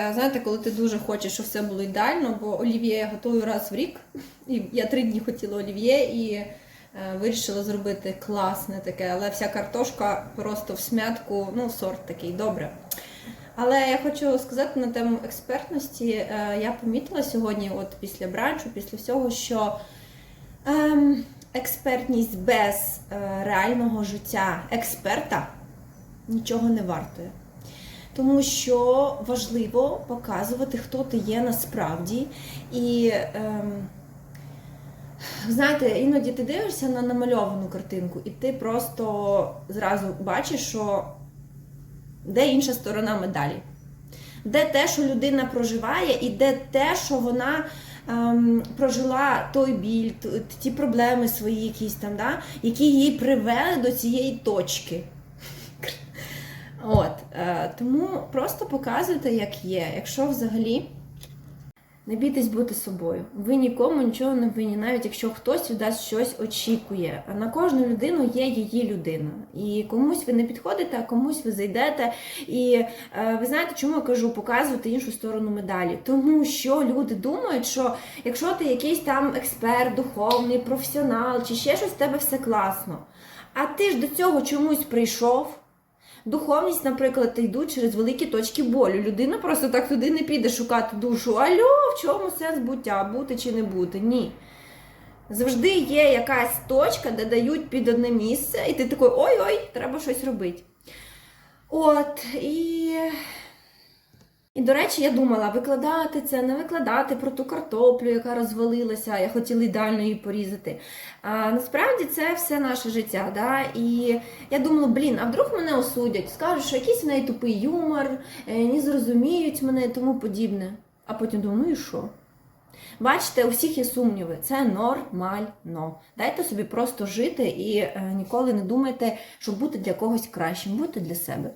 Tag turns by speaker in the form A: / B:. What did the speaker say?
A: Е, Знаєте, коли ти дуже хочеш, щоб все було ідеально, бо олів'є я готую раз в рік. І я три дні хотіла олів'є і е, вирішила зробити класне таке, але вся картошка просто в смятку, ну, сорт такий, добре. Але я хочу сказати на тему експертності. Е, я помітила сьогодні, от після бранчу, після всього, що ем, експертність без е, реального життя експерта нічого не вартує. Тому що важливо показувати, хто ти є насправді. І ем, знаєте, іноді ти дивишся на намальовану картинку, і ти просто зразу бачиш, що де інша сторона медалі. Де те, що людина проживає, і де те, що вона ем, прожила той біль, ті проблеми свої якісь там, да, які її привели до цієї точки. От, е, тому просто показуйте, як є. Якщо взагалі не бійтесь бути собою. Ви нікому нічого не винні, навіть якщо хтось від вас щось очікує. А на кожну людину є її людина. І комусь ви не підходите, а комусь ви зайдете. І е, ви знаєте, чому я кажу показувати іншу сторону медалі? Тому що люди думають, що якщо ти якийсь там експерт, духовний, професіонал чи ще щось, в тебе все класно. А ти ж до цього чомусь прийшов. Духовність, наприклад, йдуть через великі точки болю. Людина просто так туди не піде шукати душу. Альо, в чому сенс буття? Бути чи не бути? Ні. Завжди є якась точка, де дають під одне місце, і ти такий ой-ой, треба щось робити. От, і. І, до речі, я думала, викладати це, не викладати про ту картоплю, яка розвалилася, я хотіла ідеально її порізати. А насправді це все наше життя. Да? І я думала, блін, а вдруг мене осудять, скажуть, що якийсь в неї тупий юмор, е, не зрозуміють мене і тому подібне. А потім думаю, ну і що? Бачите, у всіх є сумніви, це нормально. Дайте собі просто жити і е, ніколи не думайте, щоб бути для когось кращим, будьте для себе.